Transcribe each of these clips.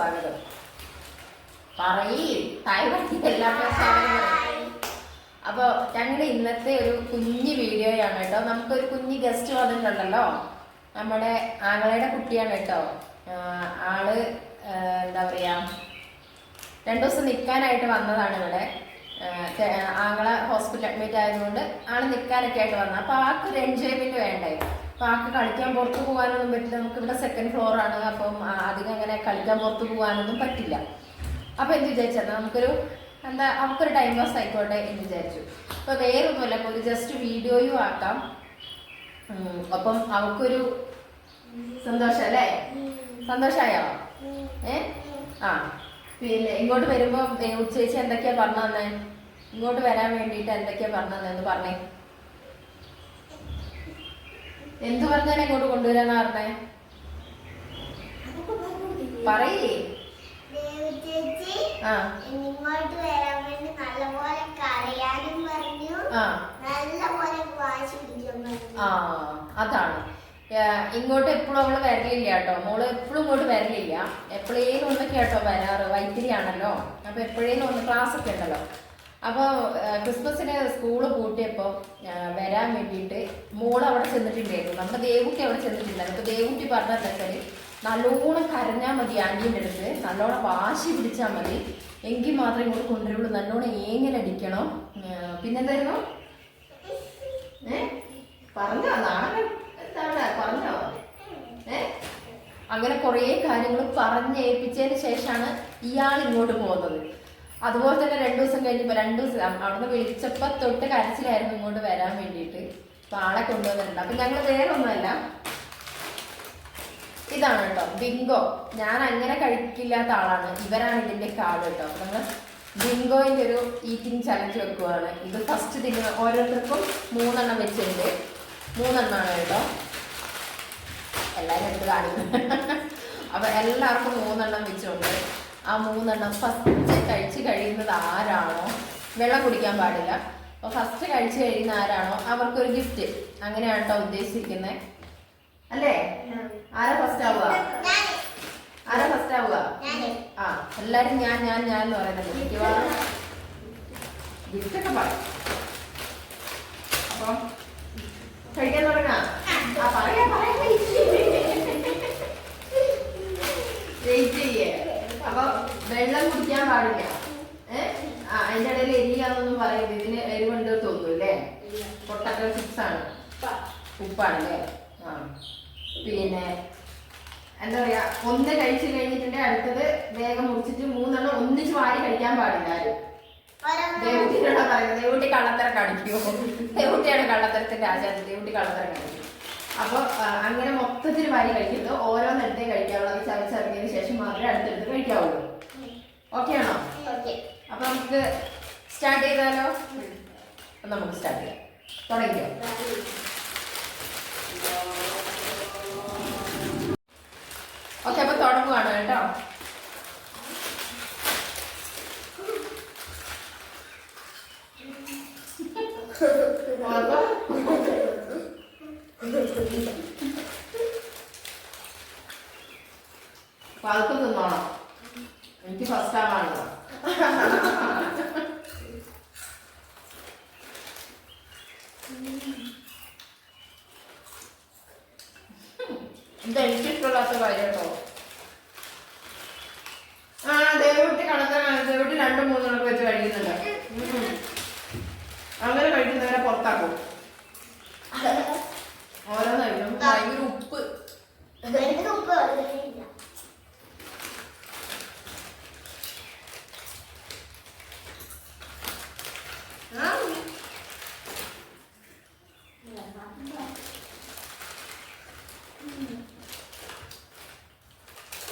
സ്വാഗതം. പറയ്. ഞങ്ങളുടെ ഇന്നത്തെ ഒരു കുഞ്ഞു വീഡിയോയാണ് കേട്ടോ. നമുക്കൊരു കുഞ്ഞു ഗസ്റ്റ് വന്നിട്ടുണ്ടല്ലോ. നമ്മുടെ ആങ്ങളയുടെ കുട്ടിയാണ് കേട്ടോ. ആൾ എന്താ പറയാ രണ്ടു ദിവസം നിൽക്കാനായിട്ട് വന്നതാണ് ഇവിടെ. ആങ്ങളെ ഹോസ്പിറ്റൽ അഡ്മിറ്റ് ആയതുകൊണ്ട് ആൾ നിൽക്കാനൊക്കെ ആയിട്ട് വന്നത് അപ്പൊ ആൾക്ക് ഒരു എൻജോയ്മെന്റ് വേണ്ടേ? ആൾക്ക് കളിക്കാൻ പുറത്ത് പോകാനൊന്നും പറ്റില്ല. നമുക്ക് ഇവിടെ സെക്കൻഡ് ഫ്ലോറാണ് അപ്പം അധികം അങ്ങനെ കളിക്കാൻ പുറത്ത് പോകാനൊന്നും പറ്റില്ല. അപ്പൊ എന്ത് വിചാരിച്ചാൽ നമുക്കൊരു എന്താ അവർക്കൊരു ടൈം പാസ് ആയിക്കോട്ടെ എന്ന് വിചാരിച്ചു. അപ്പൊ വേറൊന്നുമല്ല ഒരു ജസ്റ്റ് വീഡിയോയും ആക്കാം. അപ്പം അവൾക്കൊരു സന്തോഷം അല്ലേ? സന്തോഷമായോ? ഏ? ആ പിന്നെ ഇങ്ങോട്ട് വരുമ്പോ ഉച്ചേച്ചി എന്തൊക്കെയാ പറഞ്ഞു തന്നെ? ഇങ്ങോട്ട് വരാൻ വേണ്ടിയിട്ട് എന്തൊക്കെയാ പറഞ്ഞു എന്ന് പറഞ്ഞേ. എന്ത് പറഞ്ഞാലും ഇങ്ങോട്ട് കൊണ്ടുവരാനാ പറഞ്ഞേ? പറയേ ആ. ഇങ്ങോട്ട് വരാൻ വേണ്ടി നല്ലപോലെ കരയാനും പറഞ്ഞു. ആ. നല്ലപോലെ വാശി ആ അതാണ്. ഇങ്ങോട്ട് എപ്പോഴും അവൾ വരലില്ല കേട്ടോ. മോൾ എപ്പോഴും ഇങ്ങോട്ട് വരലില്ല. എപ്പോഴേലും ഒന്നൊക്കെ കേട്ടോ വരാറ്. വൈത്തിരിയാണല്ലോ. അപ്പൊ എപ്പോഴേലും ഒന്ന് ക്ലാസ് ഒക്കെ ഉണ്ടല്ലോ. അപ്പോൾ ക്രിസ്മസിന് സ്കൂൾ പൂട്ടിയപ്പോൾ വരാൻ വേണ്ടിയിട്ട് മോൾ അവിടെ ചെന്നിട്ടുണ്ടായിരുന്നു. നമ്മുടെ ദേവുട്ടി അവിടെ ചെന്നിട്ടുണ്ടായിരുന്നു. അപ്പൊ ദേവുട്ടി പറഞ്ഞാൽ നല്ലോണം കരഞ്ഞാൽ മതി ആന്റീന്റെ അടുത്ത്. നല്ലോണം വാശി പിടിച്ചാൽ മതി. എങ്കിൽ മാത്രമേ ഇങ്ങോട്ട് കൊണ്ടുവരുള്ളൂ. നല്ലോണം ഏങ്ങനെ അടിക്കണം. പിന്നെന്തായിരുന്നു? ഏ? പറഞ്ഞോ നാളെ എന്താണ്? പറഞ്ഞോ? ഏ? അങ്ങനെ കുറേ കാര്യങ്ങൾ പറഞ്ഞേൽപ്പിച്ചതിന് ശേഷമാണ് ഇയാൾ ഇങ്ങോട്ട് പോകുന്നത്. അതുപോലെ തന്നെ രണ്ടു ദിവസം കഴിഞ്ഞപ്പോൾ രണ്ടു ദിവസം അവിടുന്ന് വിളിച്ചപ്പോൾ തൊട്ട് കരച്ചിലായിരുന്നു ഇങ്ങോട്ട് വരാൻ വേണ്ടിയിട്ട്. അപ്പൊ ആളെ കൊണ്ടുവന്നിട്ടുണ്ട്. അപ്പൊ ഞങ്ങൾ വേറെ ഒന്നുമല്ല. ഇതാണ് കേട്ടോ ബിങ്കോ. ഞാൻ അങ്ങനെ കഴിക്കില്ലാത്ത ആളാണ്. ഇവരാണ് ഇതിന്റെ കാർഡ് കേട്ടോ. നമ്മൾ ബിങ്കോയിന്റെ ഒരു ഈറ്റിംഗ് ചലഞ്ച് വെക്കുവാണ്. ഇത് ഫസ്റ്റ് തിന്നുന്ന ഓരോരുത്തർക്കും മൂന്നെണ്ണം വെച്ചിട്ടുണ്ട്. മൂന്നെണ്ണമാണ് കേട്ടോ. എല്ലാവരും എടുത്ത് കാണിക്കുന്നത് അപ്പൊ എല്ലാവർക്കും മൂന്നെണ്ണം വെച്ചുകൊണ്ട് ആ മൂന്നെണ്ണം ഫസ്റ്റ് കഴിച്ച് കഴിയുന്നത് ആരാണോ? വെള്ളം കുടിക്കാൻ പാടില്ല. അപ്പൊ ഫസ്റ്റ് കഴിച്ച് കഴിയുന്ന ആരാണോ? അവർക്കൊരു ഗിഫ്റ്റ് അങ്ങനെയാണ് കേട്ടോ ഉദ്ദേശിക്കുന്നത് അല്ലേ? ആരാ ഫസ്റ്റ് ആവുക? ആരാ ഫസ്റ്റ് ആവുക? ആ എല്ലാരും ഞാൻ ഞാൻ ഞാൻ എന്ന് പറയുന്നത് ഗിഫ്റ്റ് ഒക്കെ പറയും അപ്പം കഴിക്കാൻ തുടങ്ങാം ആ പറയാ പറയാ വെയിറ്റ് ചെയ്യേ അപ്പൊ വെള്ളം കുടിക്കാൻ പാടില്ല ഏ ആ അതിന്റെ ഇടയിൽ എരിയാന്നൊന്നും പറയരുത് ഇതിന് എരിവുണ്ട് തോന്നുന്നു അല്ലേ പൊട്ടക്കൽ ചിപ്സ് ആണ് ഉപ്പാണല്ലേ? ആ. പിന്നെ എന്താ പറയാ ഒന്ന് കഴിച്ചു കഴിഞ്ഞിട്ടുണ്ടെങ്കിൽ അടുത്തത് വേഗം മുറിച്ചിട്ട് മൂന്നെണ്ണം ഒന്നിച്ച് വാരി കഴിക്കാൻ പാടില്ല ആരും. ദേവുട്ടിയോടാ പറയുന്നത് ദേവൂട്ടി കള്ളത്തരം കാണിക്കുമോ ദേവുട്ടിയാണ് കള്ളത്തരത്തിന്റെ ആചാരം ദേവുട്ടി കള്ളത്തരം കാണിക്കും. അപ്പൊ അങ്ങനെ മൊത്തത്തിൽ വാരി കഴിക്കുന്നത് ഓരോന്നിടത്തേ കഴിക്കാവുള്ളൂ. അത് ചവച്ചറിഞ്ഞതിന് ശേഷം മാത്രമേ അടുത്തടുത്ത് കഴിക്കാവുള്ളൂ. ഓക്കെ ആണോ? അപ്പൊ നമുക്ക് സ്റ്റാർട്ട് ചെയ്താലോ? നമുക്ക് സ്റ്റാർട്ട് ചെയ്യാം. തുടങ്ങിയോ? ഓക്കെ അപ്പൊ തുടങ്ങുവാണ് കേട്ടോ അപ്പൊ പതുക്കെ തിന്നോണം എനിക്ക് ഫസ്റ്റ് ആവാണല്ലോ ഇത് എനിക്കിഷ്ടമില്ലാത്ത കാര്യം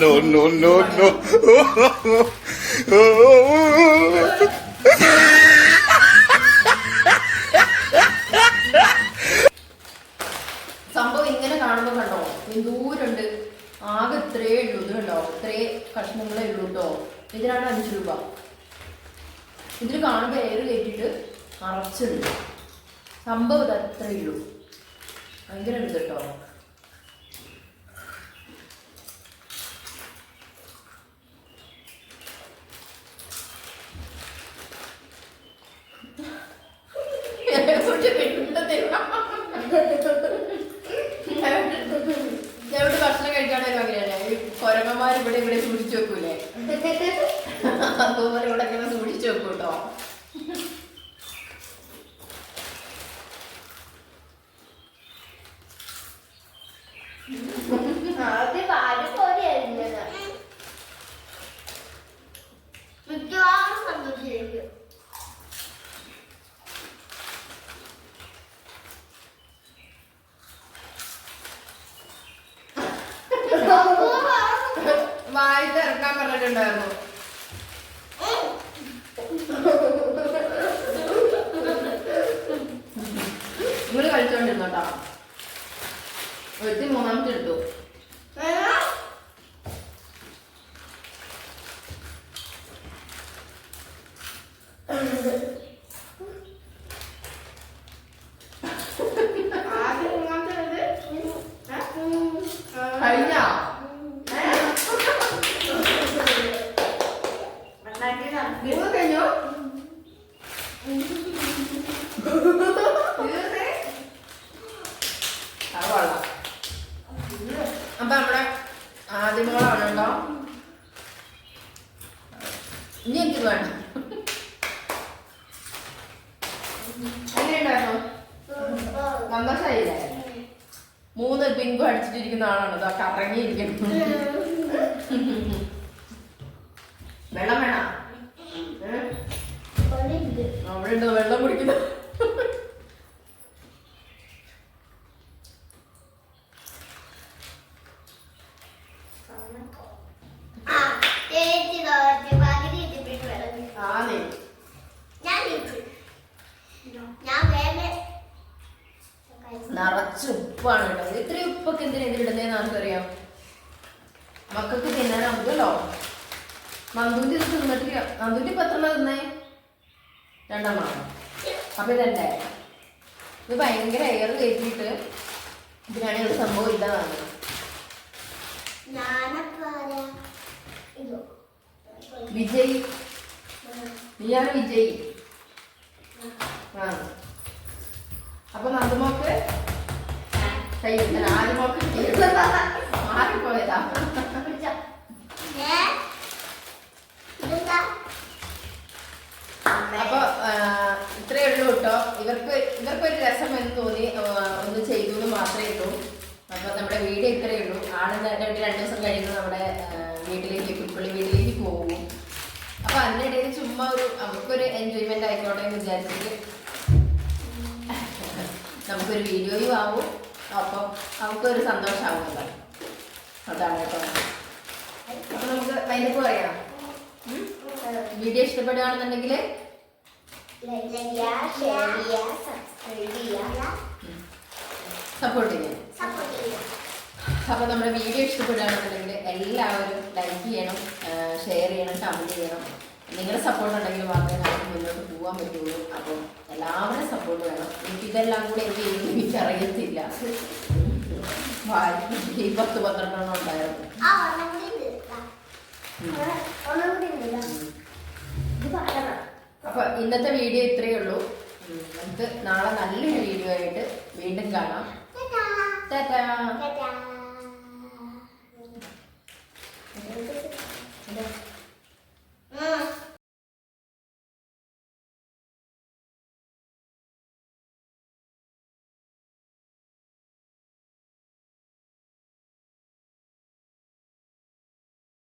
no, no, no, no. സംഭവം ഇങ്ങനെ കാണുമ്പോ കണ്ടോ? എന്തൂരുണ്ട് ആകെ ഇത്രേ ഉള്ളൂ. ഇത് കണ്ടോ? ഇത്രേ കഷ്ണങ്ങളേ ഉള്ളൂ കേട്ടോ. ഇതിനാണ് അഞ്ച് രൂപ. ഇതിൽ കാണുമ്പോ എയർ കയറ്റിട്ട് അറച്ചുണ്ട്. സംഭവം ഇത് അത്രേ ഉള്ളൂ. ഭയങ്കര ഉണ്ട് കേട്ടോ. കൊരങ്ങന്മാർ ഇവിടെ ഇവിടെ സൂക്ഷിച്ചു വെക്കൂലേ? അതുപോലെ ഇവിടെ ഇങ്ങനെ സൂക്ഷിച്ചു വെക്കും അപ്പൊ നമ്മുടെ ആദ്യമോളാണ് കേട്ടോ ഇനി എനിക്ക് വേണം? മൂന്ന് പിങ്കും അടിച്ചിട്ടിരിക്കുന്ന ആളാണ്. ഇതാ കറങ്ങിയിരിക്കുന്നു വെള്ളം വേണോ ഏ? അവിടെ ഉണ്ടോ വെള്ളം കുടിക്കുന്നു ആ ചേച്ചി തോർത്തി പകുതി ഇട്ടിട്ട് വെള്ളം ആന്നേ ഞാൻ. ഞാൻ വേഗം നിറച്ച് ഉപ്പാണ് കേട്ടോ. ഇത്രയും ഉപ്പൊക്കെ എന്തിനാ ഇതിലിടുന്നതെന്ന് നമുക്കറിയാം മക്കൾക്ക് തിന്നാനാവുമല്ലോ നന്ദൂറ്റി ഇത് തിന്നിട്ടില്ല. നന്ദൂറ്റി ഇപ്പൊ എത്ര തിന്നേ? രണ്ടെണ്ണമാണ് അപ്പൊ ഇതല്ലേ ഇത് ഭയങ്കര എയർ കയറ്റിയിട്ട് ഇതിനാണ് ഒരു സംഭവം ഇല്ലാതാണ്. വിജയ്. നീയാണ് വിജയി. ആ അപ്പൊ നന്ദുമോക്ക് കയ്യില്ല ആദ്യമോക്ക് മാറിപ്പോയതാ? അപ്പൊ ഇത്രേ ഇത്രയേ ഉള്ളൂ കേട്ടോ. ഇവർക്ക് ഇവർക്കൊരു രസം എന്ന് തോന്നി ഒന്ന് ചെയ്തു എന്ന് മാത്രമേ ഉള്ളൂ. അപ്പൊ നമ്മുടെ വീട് ഇത്രയേ ഉള്ളൂ. ആൾ രണ്ട് ദിവസം കഴിയുമ്പോൾ നമ്മുടെ വീട്ടിലേക്ക് പുൽപ്പള്ളി വീട്ടിലേക്ക് പോകും. അപ്പൊ അതിനിടയിൽ ചുമ്മാ ഒരു നമുക്കൊരു എൻജോയ്മെന്റ് ആയിക്കോട്ടെ എന്ന് വിചാരിച്ചിട്ട് നമുക്കൊരു വീഡിയോയും ആവും. അപ്പം നമുക്കൊരു സന്തോഷമാവുമല്ലോ അതാണ് കേട്ടോ. അപ്പൊ നമുക്ക് വൈകിട്ട് പറയാം വീഡിയോ ഇഷ്ടപ്പെടുകയാണെന്നുണ്ടെങ്കിൽ സപ്പോർട്ട് ചെയ്യാം. സപ്പോർട്ട് ചെയ്യുക. അപ്പോൾ നമ്മുടെ വീഡിയോ ഇഷ്ടപ്പെടുകയാണെന്നുണ്ടെങ്കിൽ എല്ലാവരും ലൈക്ക് ചെയ്യണം ഷെയർ ചെയ്യണം കമന്റ് ചെയ്യണം. നിങ്ങളുടെ സപ്പോർട്ട് ഉണ്ടെങ്കിൽ മാത്രമേ നമുക്ക് മുന്നോട്ട് പോകാൻ പറ്റുള്ളൂ. അപ്പോൾ എല്ലാവരും സപ്പോർട്ട് വേണം. എനിക്കിതെല്ലാം കൂടെ എനിക്ക് എനിക്ക് അറിയത്തില്ല. ഈ പത്ത് പന്ത്രണ്ടെണ്ണം ഉണ്ടായിരുന്നു. അപ്പൊ ഇന്നത്തെ വീഡിയോ ഇത്രയേ ഉള്ളൂ. നമുക്ക് നാളെ നല്ലൊരു വീഡിയോ ആയിട്ട് വീണ്ടും കാണാം. ടാറ്റാ.